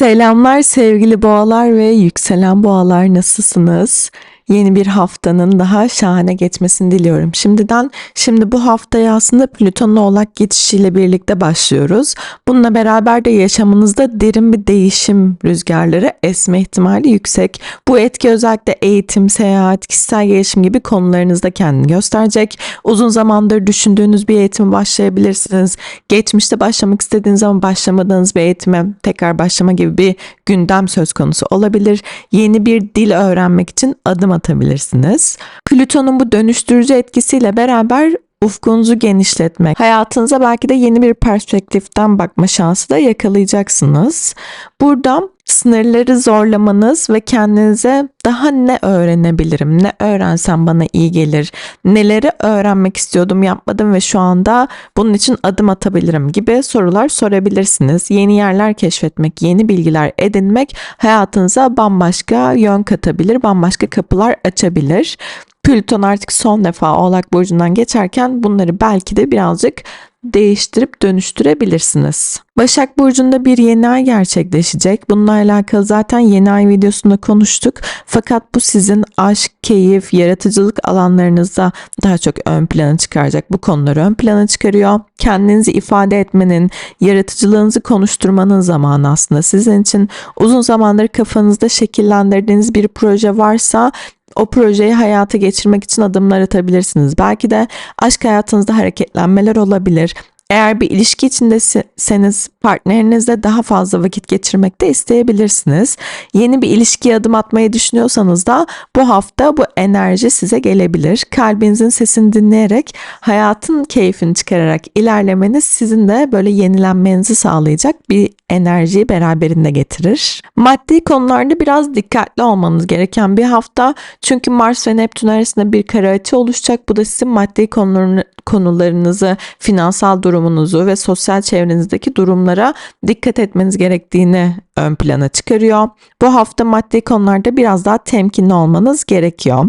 Selamlar sevgili boğalar ve yükselen boğalar nasılsınız? Yeni bir haftanın daha şahane geçmesini diliyorum. Şimdiden şimdi bu haftaya aslında Plüton'un oğlak geçişiyle birlikte başlıyoruz. Bununla beraber de yaşamınızda derin bir değişim rüzgarları esme ihtimali yüksek. Bu etki özellikle eğitim, seyahat, kişisel gelişim gibi konularınızda kendini gösterecek. Uzun zamandır düşündüğünüz bir eğitime başlayabilirsiniz. Geçmişte başlamak istediğiniz ama başlamadığınız bir eğitime tekrar başlama gibi bir gündem söz konusu olabilir. Yeni bir dil öğrenmek için adım atabilirsiniz. Plüton'un bu dönüştürücü etkisiyle beraber ufkunuzu genişletmek, hayatınıza belki de yeni bir perspektiften bakma şansı da yakalayacaksınız. Burada sınırları zorlamanız ve kendinize daha ne öğrenebilirim, ne öğrensem bana iyi gelir, neleri öğrenmek istiyordum yapmadım ve şu anda bunun için adım atabilirim gibi sorular sorabilirsiniz. Yeni yerler keşfetmek, yeni bilgiler edinmek hayatınıza bambaşka yön katabilir, bambaşka kapılar açabilir. Plüton artık son defa Oğlak Burcu'ndan geçerken bunları belki de birazcık değiştirip dönüştürebilirsiniz. Başak Burcu'nda bir yeni ay gerçekleşecek. Bununla alakalı zaten yeni ay videosunda konuştuk. Fakat bu sizin aşk, keyif, yaratıcılık alanlarınızda daha çok ön plana çıkaracak. Bu konuları ön plana çıkarıyor. Kendinizi ifade etmenin, yaratıcılığınızı konuşturmanın zamanı aslında sizin için. Uzun zamandır kafanızda şekillendirdiğiniz bir proje varsa o projeyi hayata geçirmek için adımlar atabilirsiniz. Belki de aşk hayatınızda hareketlenmeler olabilir. Eğer bir ilişki içindeseniz partnerinizle daha fazla vakit geçirmek de isteyebilirsiniz. Yeni bir ilişkiye adım atmayı düşünüyorsanız da bu hafta bu enerji size gelebilir. Kalbinizin sesini dinleyerek hayatın keyfini çıkararak ilerlemeniz sizin de böyle yenilenmenizi sağlayacak bir enerjiyi beraberinde getirir. Maddi konularda biraz dikkatli olmanız gereken bir hafta. Çünkü Mars ve Neptün arasında bir kare açı oluşacak. Bu da sizin maddi konularını, konularınızı, finansal durumunuzu ve sosyal çevrenizdeki durumlara dikkat etmeniz gerektiğini ön plana çıkarıyor. Bu hafta maddi konularda biraz daha temkinli olmanız gerekiyor.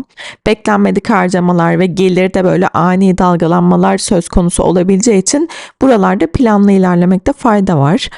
Beklenmedik harcamalar ve gelirde böyle ani dalgalanmalar söz konusu olabileceği için buralarda planlı ilerlemekte fayda var.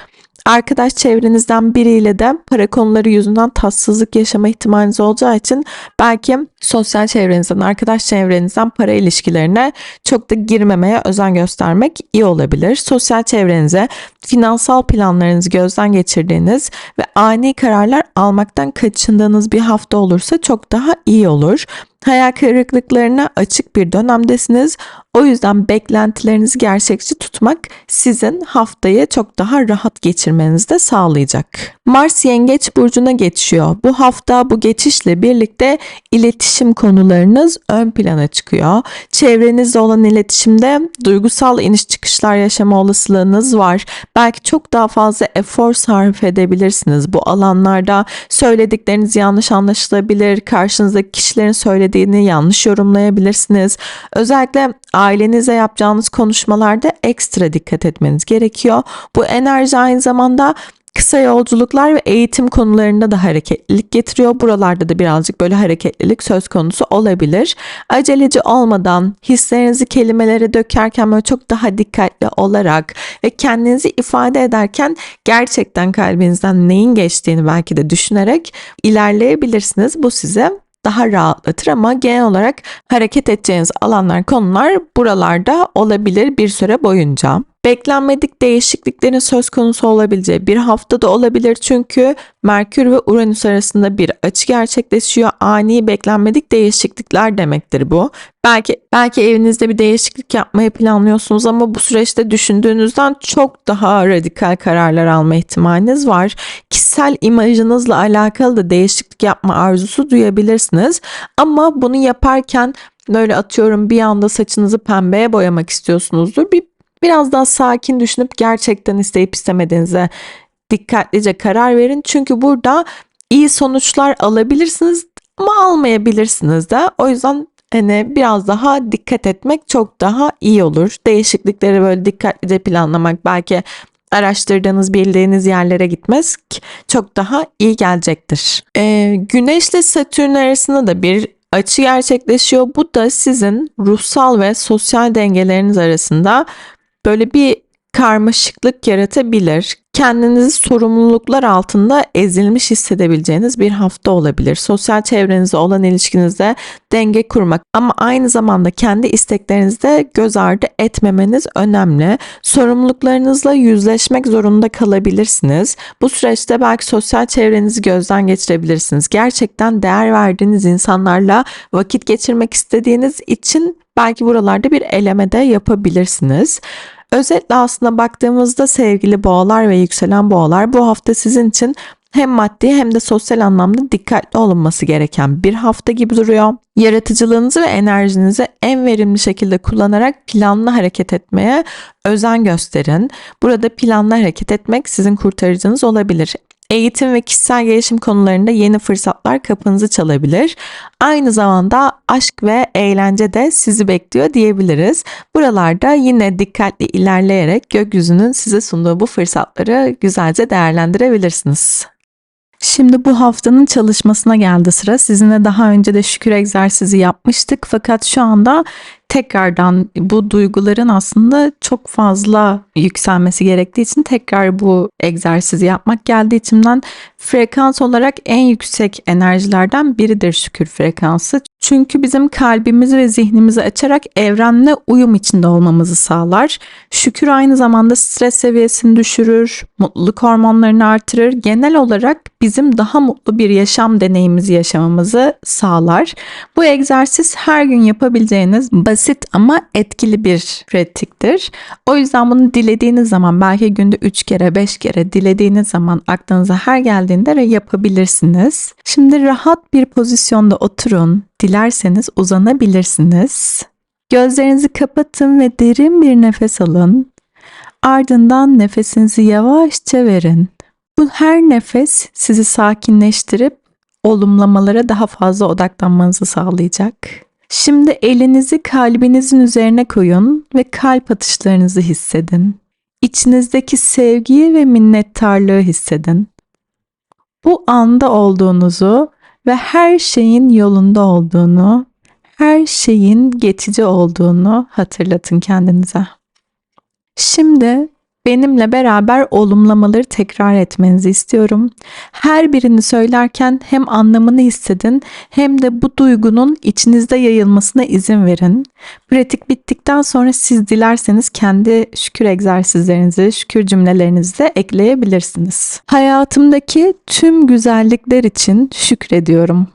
Arkadaş çevrenizden biriyle de para konuları yüzünden tatsızlık yaşama ihtimaliniz olacağı için belki sosyal çevrenizden, arkadaş çevrenizden para ilişkilerine çok da girmemeye özen göstermek iyi olabilir. Sosyal çevrenize, finansal planlarınızı gözden geçirdiğiniz ve ani kararlar almaktan kaçındığınız bir hafta olursa çok daha iyi olur. Hayal kırıklıklarına açık bir dönemdesiniz. O yüzden beklentilerinizi gerçekçi tutmak sizin haftayı çok daha rahat geçirmenizi de sağlayacak. Mars Yengeç burcuna geçiyor. Bu hafta bu geçişle birlikte iletişim konularınız ön plana çıkıyor. Çevrenizde olan iletişimde duygusal iniş çıkışlar yaşama olasılığınız var. Belki çok daha fazla efor sarf edebilirsiniz. Bu alanlarda söyledikleriniz yanlış anlaşılabilir. Karşınızdaki kişilerin söylediğini yanlış yorumlayabilirsiniz. Özellikle ailenize yapacağınız konuşmalarda ekstra dikkat etmeniz gerekiyor. Bu enerji aynı zamanda kısa yolculuklar ve eğitim konularında da hareketlilik getiriyor. Buralarda da birazcık böyle hareketlilik söz konusu olabilir. Aceleci olmadan hislerinizi kelimelere dökerken böyle çok daha dikkatli olarak ve kendinizi ifade ederken gerçekten kalbinizden neyin geçtiğini belki de düşünerek ilerleyebilirsiniz. Bu size daha rahatlatır ama genel olarak hareket edeceğiniz alanlar, konular buralarda olabilir bir süre boyunca. Beklenmedik değişikliklerin söz konusu olabileceği bir haftada olabilir çünkü Merkür ve Uranüs arasında bir açı gerçekleşiyor. Ani beklenmedik değişiklikler demektir bu. Belki belki evinizde bir değişiklik yapmayı planlıyorsunuz ama bu süreçte düşündüğünüzden çok daha radikal kararlar alma ihtimaliniz var. Kişisel imajınızla alakalı da değişiklik yapma arzusu duyabilirsiniz. Ama bunu yaparken böyle atıyorum bir anda saçınızı pembeye boyamak istiyorsunuzdur. Bir Biraz daha sakin düşünüp gerçekten isteyip istemediğinize dikkatlice karar verin. Çünkü burada iyi sonuçlar alabilirsiniz ama almayabilirsiniz de. O yüzden hani biraz daha dikkat etmek çok daha iyi olur. Değişiklikleri böyle dikkatlice planlamak belki araştırdığınız bildiğiniz yerlere gitmez çok daha iyi gelecektir. Ee, Güneş Satürn arasında da bir açı gerçekleşiyor. Bu da sizin ruhsal ve sosyal dengeleriniz arasında böyle bir karmaşıklık yaratabilir. Kendinizi sorumluluklar altında ezilmiş hissedebileceğiniz bir hafta olabilir. Sosyal çevrenizde olan ilişkinizde denge kurmak ama aynı zamanda kendi isteklerinizde göz ardı etmemeniz önemli. Sorumluluklarınızla yüzleşmek zorunda kalabilirsiniz. Bu süreçte belki sosyal çevrenizi gözden geçirebilirsiniz. Gerçekten değer verdiğiniz insanlarla vakit geçirmek istediğiniz için belki buralarda bir eleme de yapabilirsiniz. Özetle aslında baktığımızda sevgili boğalar ve yükselen boğalar bu hafta sizin için hem maddi hem de sosyal anlamda dikkatli olunması gereken bir hafta gibi duruyor. Yaratıcılığınızı ve enerjinizi en verimli şekilde kullanarak planlı hareket etmeye özen gösterin. Burada planlı hareket etmek sizin kurtarıcınız olabilir. Eğitim ve kişisel gelişim konularında yeni fırsatlar kapınızı çalabilir. Aynı zamanda aşk ve eğlence de sizi bekliyor diyebiliriz. Buralarda yine dikkatli ilerleyerek gökyüzünün size sunduğu bu fırsatları güzelce değerlendirebilirsiniz. Şimdi bu haftanın çalışmasına geldi sıra. Sizinle daha önce de şükür egzersizi yapmıştık fakat şu anda tekrardan bu duyguların aslında çok fazla yükselmesi gerektiği için tekrar bu egzersizi yapmak geldi içimden. Frekans olarak en yüksek enerjilerden biridir şükür frekansı. Çünkü bizim kalbimizi ve zihnimizi açarak evrenle uyum içinde olmamızı sağlar. Şükür aynı zamanda stres seviyesini düşürür, mutluluk hormonlarını artırır. Genel olarak bizim daha mutlu bir yaşam deneyimizi yaşamamızı sağlar. Bu egzersiz her gün yapabileceğiniz basit ama etkili bir pratiktir. O yüzden bunu dilediğiniz zaman belki günde 3 kere 5 kere dilediğiniz zaman aklınıza her geldiğinde yapabilirsiniz. Şimdi rahat bir pozisyonda oturun. Dilerseniz uzanabilirsiniz. Gözlerinizi kapatın ve derin bir nefes alın. Ardından nefesinizi yavaşça verin. Bu her nefes sizi sakinleştirip olumlamalara daha fazla odaklanmanızı sağlayacak. Şimdi elinizi kalbinizin üzerine koyun ve kalp atışlarınızı hissedin. İçinizdeki sevgiyi ve minnettarlığı hissedin. Bu anda olduğunuzu ve her şeyin yolunda olduğunu, her şeyin geçici olduğunu hatırlatın kendinize. Şimdi benimle beraber olumlamaları tekrar etmenizi istiyorum. Her birini söylerken hem anlamını hissedin hem de bu duygunun içinizde yayılmasına izin verin. Pratik bittikten sonra siz dilerseniz kendi şükür egzersizlerinizi, şükür cümlelerinizi de ekleyebilirsiniz. Hayatımdaki tüm güzellikler için şükrediyorum.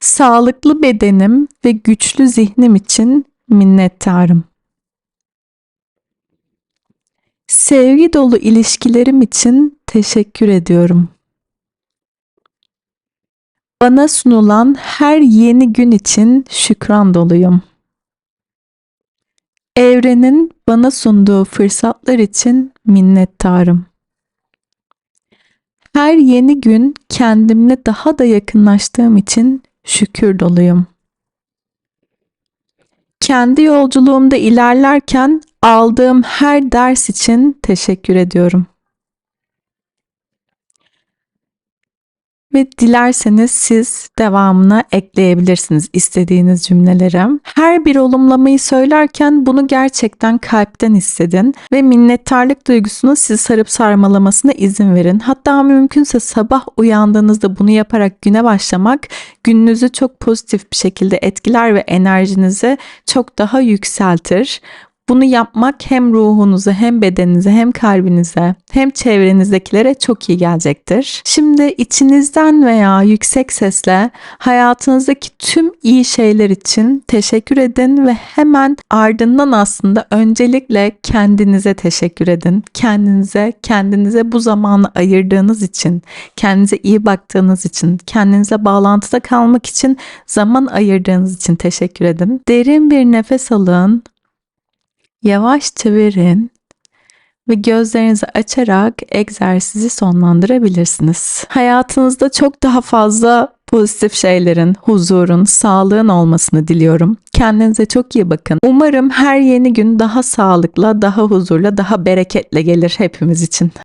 Sağlıklı bedenim ve güçlü zihnim için minnettarım. Sevgi dolu ilişkilerim için teşekkür ediyorum. Bana sunulan her yeni gün için şükran doluyum. Evrenin bana sunduğu fırsatlar için minnettarım. Her yeni gün kendimle daha da yakınlaştığım için şükür doluyum. Kendi yolculuğumda ilerlerken aldığım her ders için teşekkür ediyorum. Ve dilerseniz siz devamına ekleyebilirsiniz istediğiniz cümlelere. Her bir olumlamayı söylerken bunu gerçekten kalpten hissedin ve minnettarlık duygusunu sizi sarıp sarmalamasına izin verin. Hatta mümkünse sabah uyandığınızda bunu yaparak güne başlamak gününüzü çok pozitif bir şekilde etkiler ve enerjinizi çok daha yükseltir. Bunu yapmak hem ruhunuza hem bedeninize hem kalbinize hem çevrenizdekilere çok iyi gelecektir. Şimdi içinizden veya yüksek sesle hayatınızdaki tüm iyi şeyler için teşekkür edin ve hemen ardından aslında öncelikle kendinize teşekkür edin. Kendinize, kendinize bu zamanı ayırdığınız için, kendinize iyi baktığınız için, kendinize bağlantıda kalmak için zaman ayırdığınız için teşekkür edin. Derin bir nefes alın. Yavaşça verin ve gözlerinizi açarak egzersizi sonlandırabilirsiniz. Hayatınızda çok daha fazla pozitif şeylerin, huzurun, sağlığın olmasını diliyorum. Kendinize çok iyi bakın. Umarım her yeni gün daha sağlıkla, daha huzurla, daha bereketle gelir hepimiz için.